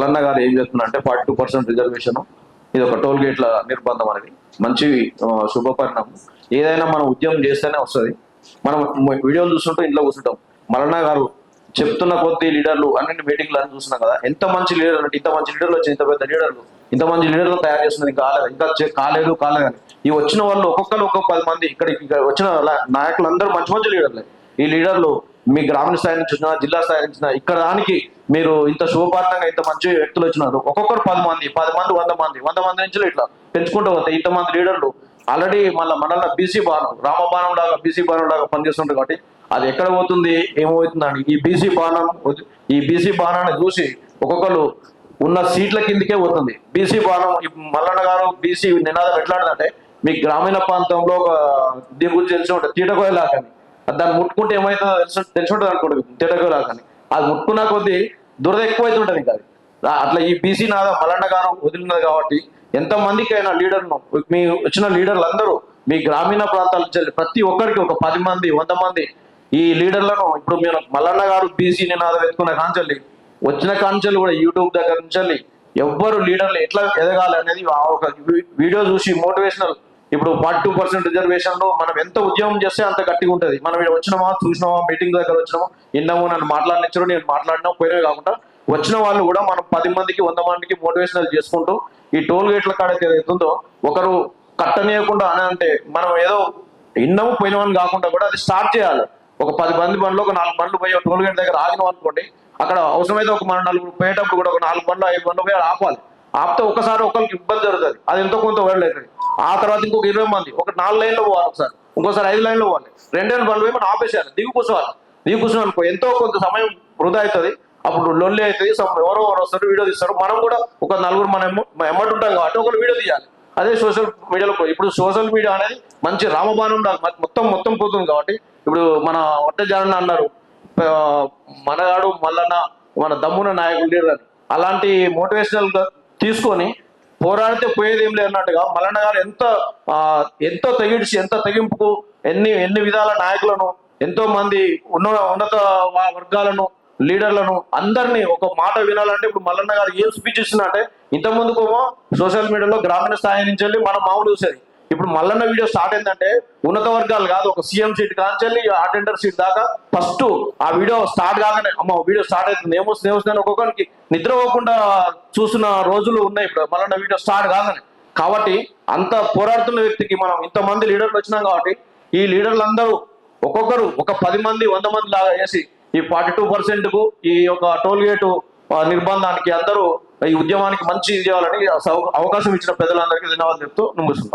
Party ఏం చేస్తున్నారంటే అంటే ఫార్టీ టూ పర్సెంట్ రిజర్వేషన్ ఇది ఒక టోల్ గేట్ల నిర్బంధం అనేది. మంచి ఆ, శుభ పరిణామం. ఏదైనా మనం ఉద్యమం చేస్తేనే వస్తుంది. మనం వీడియోలు చూస్తుంటే ఇంట్లో కూర్చుంటాం. మరణ గారు చెప్తున్న కొద్ది లీడర్లు అన్ని మీటింగ్లు అని చూస్తున్నాం కదా ఎంత మంచి లీడర్ అంటే ఇంత మంచి లీడర్లు వచ్చి ఇంత పెద్ద లీడర్లు ఇంత మంచి లీడర్లు తయారు చేస్తున్నది ఇంకా కాలేదు ఇంకా కాలేదు కాలేదు ఈ వచ్చిన వాళ్ళు ఒక్కొక్కరు ఒక్కొక్క పది మంది ఇక్కడ ఇక్కడ వచ్చిన నాయకులు నాయకులందరూ మంచి మంచి లీడర్లే. ఈ లీడర్లు మీ గ్రామీణ స్థాయి నుంచి వచ్చినా జిల్లా స్థాయి నుంచి ఇక్కడ దానికి మీరు ఇంత శుభపాత్రంగా ఇంత మంచి వ్యక్తులు వచ్చినారు. ఒక్కొక్కరు పది మంది పది మంది వంద మంది వంద మంది నుంచి ఇట్లా పెంచుకుంటూ పోతే ఇంతమంది లీడర్లు ఆల్రెడీ మళ్ళీ మనల్ని బీసీ బాణం రామబాణం లాగా బీసీ బాణం లాగా పనిచేస్తుంటారు కాబట్టి అది ఎక్కడ పోతుంది ఏమవుతుందని ఈ బీసీ బాణం ఈ బీసీ బాణాన్ని చూసి ఒక్కొక్కరు ఉన్న సీట్ల కిందకే పోతుంది. బీసీ బాణం మల్లన్న గారు బీసీ నినాదం ఎట్లాంటిదంటే మీ గ్రామీణ ప్రాంతంలో ఒక దీని గురించి తెలిసి ఉంటుంది తీటకోయలాకని దాన్ని ముట్టుకుంటే ఏమైతుందో తెలిసి తెలిసి ఉంటుంది అనుకోండి తీటకోయలాకని అది ముట్టుకున్న కొద్దీ దురద ఎక్కువైతుంటుంది ఇంకా. అది అట్లా ఈ బీసీ నాద మలండగానం వదిలినది కాబట్టి ఎంతమందికైనా లీడర్ను మీ వచ్చిన లీడర్లు అందరూ మీ గ్రామీణ ప్రాంతాల నుంచి ప్రతి ఒక్కరికి ఒక పది మంది వంద మంది ఈ లీడర్లను ఇప్పుడు మీరు మల్లన్న గారు బీసీ నినాదం ఎత్తుకున్న కాంచెల్లి వచ్చిన కాంచెల్లి కూడా యూట్యూబ్ దగ్గర నుంచి ఎవ్వరు లీడర్లు ఎట్లా ఎదగాలి అనేది ఆ ఒక వీడియో చూసి మోటివేషనల్ ఇప్పుడు ఫార్టీ టూ పర్సెంట్ రిజర్వేషన్లో మనం ఎంత ఉద్యమం చేస్తే అంత గట్టిగా ఉంటుంది. మనం ఇక్కడ వచ్చినామా చూసినామా మీటింగ్ దగ్గర వచ్చినామా విన్నాము నన్ను మాట్లాడినిచ్చారు నేను మాట్లాడినా పోయినవి కాకుండా వచ్చిన వాళ్ళు కూడా మనం పది మందికి వంద మందికి మోటివేషనల్ చేసుకుంటూ ఈ టోల్ గేట్ల కాడ అయితే ఏదైతుందో ఒకరు కట్టనీయకుండా అని అంటే మనం ఏదో ఇన్నము పోయినామని కాకుండా కూడా అది స్టార్ట్ చేయాలి. ఒక పది మంది బండ్లు ఒక నాలుగు బండ్లు పోయి టోల్ గేట్ దగ్గర ఆగినాం అనుకోండి అక్కడ అవసరమైతే ఒక మన నలుగురు పోయేటప్పుడు కూడా ఒక నాలుగు బండ్లు ఐదు బండ్లు పోయి ఆపాలి. ఆపితే ఒకసారి ఒకరికి ఇబ్బంది జరుగుతుంది. అది ఎంతో కొంత వెళ్ళలేదు ఆ తర్వాత ఇంకొక ఇరవై మంది ఒక నాలుగు లైన్లో పోవాలి ఒకసారి. ఇంకోసారి ఐదు లైన్లో పోవాలి. రెండు బండ్లు పోయి మనం ఆపేసేయాలి. దిగు కూర్చోవాలి. దిగు కూర్చోవాలి అనుకో ఎంతో కొంత సమయం వృధా అవుతుంది. అప్పుడు లొల్లి అవుతుంది ఎవరో ఎవరు వస్తారు వీడియో తీస్తారు. మనం కూడా ఒక నలుగురు మన ఎమ్మటి ఉంటాం కాబట్టి ఒకరు వీడియో తీయాలి. అదే సోషల్ మీడియాలో ఇప్పుడు సోషల్ మీడియా అనేది మంచి రామబాణం మొత్తం మొత్తం పోతుంది కాబట్టి ఇప్పుడు మన ఒట్ట జగన్ అన్నారు. మనగాడు మల్లన్న మన దమ్మున నాయకుడు లీడర్ అలాంటి మోటివేషనల్ తీసుకొని పోరాడితే పోయేది ఏం లేదు అన్నట్టుగా మల్లన్న గారు ఎంత ఎంత ఎంతో తెగించి ఎంత తెగింపుకు ఎన్ని ఎన్ని విధాల నాయకులను ఎంతో మంది ఉన్న ఉన్నత వర్గాలను లీడర్లను అందరినీ ఒక మాట వినాలంటే ఇప్పుడు మల్లన్న గారు ఏం స్పీచ్ ఇస్తున్నట్టే ఇంత ముందుకేమో సోషల్ మీడియాలో గ్రామీణ స్థాయి నుంచి వెళ్ళి మనం మామూలు చూసేది. ఇప్పుడు మల్లన్న వీడియో స్టార్ట్ అయిందంటే ఉన్నత వర్గాలు కాదు ఒక సీఎం సీట్ కాంచెల్లి అటెండర్ సీట్ దాకా ఫస్ట్ ఆ వీడియో స్టార్ట్ కాగానే అమ్మ వీడియో స్టార్ట్ అవుతుంది ఏమొస్తుంది ఏమొస్తుంది ఒక్కొక్కరికి నిద్ర పోకుండా చూసిన రోజులు ఉన్నాయి ఇప్పుడు. మల్లన్న వీడియో స్టార్ట్ కాగానే. కాబట్టి అంత పోరాడుతున్న వ్యక్తికి మనం ఇంతమంది లీడర్లు వచ్చినాం కాబట్టి ఈ లీడర్లు అందరూ ఒక్కొక్కరు ఒక పది మంది వంద మంది లాగా వేసి ఈ ఫార్టీ టూ పర్సెంట్కు ఈ యొక్క టోల్ గేటు నిర్బంధానికి అందరూ ఈ ఉద్యమానికి మంచి ఇది చేయాలని అవకాశం ఇచ్చిన పెద్దలందరికీ ధన్యవాదాలు చెప్తూ నమస్తే